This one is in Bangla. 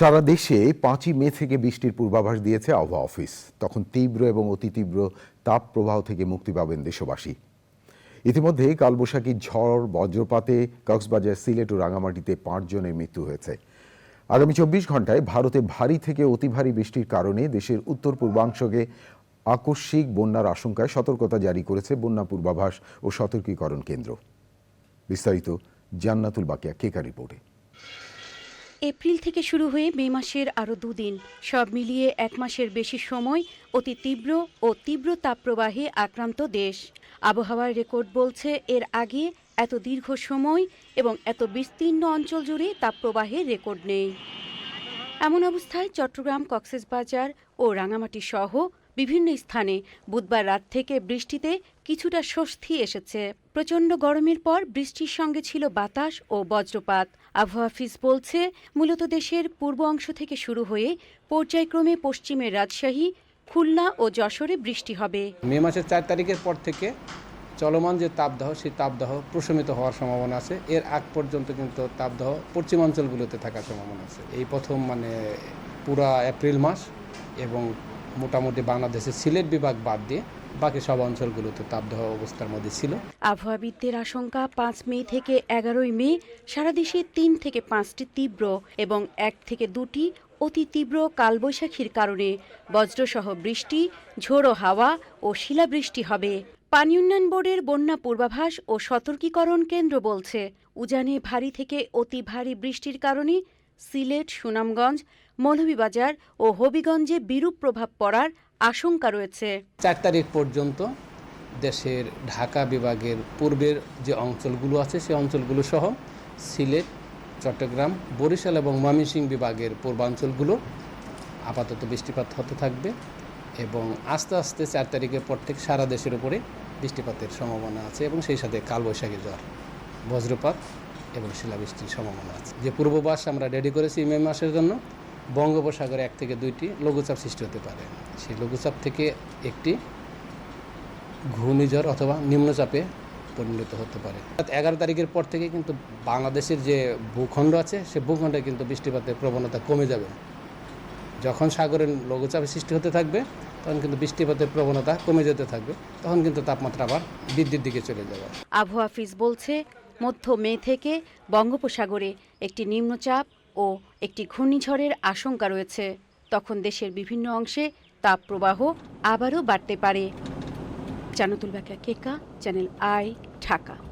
সারা দেশে পাঁচই মে থেকে বৃষ্টির পূর্বাভাস দিয়েছে আবহাওয়া অফিস। তখন তীব্র এবং অতি তীব্র তাপ প্রবাহ থেকে মুক্তি পাবেন দেশবাসী। ইতিমধ্যে কালবৈশাখী ঝড়, বজ্রপাতে কক্সবাজার, সিলেট ও রাঙামাটিতে পাঁচজনের মৃত্যু হয়েছে। আগামী চব্বিশ ঘন্টায় ভারতে ভারী থেকে অতি ভারী বৃষ্টির কারণে দেশের উত্তর পূর্বাংশকে আকস্মিক বন্যার আশঙ্কায় সতর্কতা জারি করেছে বন্যা পূর্বাভাস ও সতর্কীকরণ কেন্দ্র। বিস্তারিত জান্নাতুল বাকিয়া কেকা রিপোর্টে। এপ্রিল থেকে শুরু হয়ে মে মাসের আরও দুদিন। সব মিলিয়ে এক মাসের বেশি সময় অতি তীব্র ও তীব্র তাপপ্রবাহে আক্রান্ত দেশ। আবহাওয়ার রেকর্ড বলছে, এর আগে এত দীর্ঘ সময় এবং এত বিস্তীর্ণ অঞ্চল জুড়ে তাপপ্রবাহের রেকর্ড নেই। এমন অবস্থায় চট্টগ্রাম, কক্সেসবাজার ও রাঙামাটি সহ বিভিন্ন স্থানে বুধবার রাত থেকে বৃষ্টিতে কিছুটা স্বস্তি এসেছে। প্রচণ্ড গরমের পর বৃষ্টির সঙ্গে ছিল বাতাস ও বজ্রপাত। আবহাওয়া অফিস বলছে, মূলত দেশের পূর্ব অংশ থেকে শুরু হয়ে পর্যায়ক্রমে পশ্চিমের রাজশাহী, খুলনা ও যশোরে বৃষ্টি হবে। মে মাসের চার তারিখের পর থেকে চলমান যে তাপদাহ, সেই তাপদাহ প্রশমিত হওয়ার সম্ভাবনা আছে। এর আগ পর্যন্ত কিন্তু তাপদাহ পশ্চিমাঞ্চলগুলোতে থাকার সম্ভাবনা আছে। এই প্রথম মানে পুরা এপ্রিল মাস এবং মোটামুটি বাংলাদেশের সিলেট বিভাগ বাদ দিয়ে বাকি সব অঞ্চলগুলোতে তাপদাহ অবস্থার মধ্যে ছিল। আবহাওয়াবিদদের আশঙ্কা, পাঁচ মে থেকে এগারোই মে সারা দেশে তিন থেকে পাঁচটি তীব্র এবং এক থেকে দুটি অতি তীব্র কালবৈশাখীর কারণে বজ্রসহ বৃষ্টি, ঝোড়ো হাওয়া ও শিলাবৃষ্টি হবে। পানি উন্নয়ন বোর্ডের বন্যা পূর্বাভাস ও সতর্কীকরণ কেন্দ্র বলছে, উজানে ভারী থেকে অতি ভারী বৃষ্টির কারণে সিলেট, সুনামগঞ্জ মৌলভীবাজার ও হবিগঞ্জে বিরূপ প্রভাব পড়ার আশঙ্কা রয়েছে। চার তারিখ পর্যন্ত দেশের ঢাকা বিভাগের পূর্বের যে অঞ্চলগুলো আছে সেই অঞ্চলগুলো সহ সিলেট, চট্টগ্রাম, বরিশাল এবং ময়মনসিংহ বিভাগের পূর্বাঞ্চলগুলো আপাতত বৃষ্টিপাত হতে থাকবে এবং আস্তে আস্তে চার তারিখের পর থেকে সারা দেশের উপরে বৃষ্টিপাতের সম্ভাবনা আছে এবং সেই সাথে কালবৈশাখী জ্বর বজ্রপাত এবং শিলাবৃষ্টির সম্ভাবনা আছে। যে পূর্ববাস আমরা রেডি করেছি মে মাসের জন্য বঙ্গোপসাগরে এক থেকে দুইটি লঘুচাপ সৃষ্টি হতে পারে। সেই লঘুচাপ থেকে একটি ঘূর্ণিঝড় অথবা নিম্নচাপে পরিণত হতে পারে। এগারো তারিখের পর থেকে কিন্তু বাংলাদেশের যে ভূখণ্ড আছে, সে ভূখণ্ডে কিন্তু বৃষ্টিপাতের প্রবণতা কমে যাবে। যখন সাগরের লঘুচাপে সৃষ্টি হতে থাকবে, তখন কিন্তু বৃষ্টিপাতের প্রবণতা কমে যেতে থাকবে, তখন কিন্তু তাপমাত্রা আবার বৃদ্ধির দিকে চলে যাবে। আবহাওয়া অফিস বলছে, মধ্য মে থেকে বঙ্গোপসাগরে একটি নিম্নচাপ ও একটি ঘূর্ণিঝড়ের আশঙ্কা রয়েছে। তখন দেশের বিভিন্ন অংশে তাপপ্রবাহ আবারও বাড়তে পারে। জানাতুল বাকা কেকা, চ্যানেল আই, ঢাকা।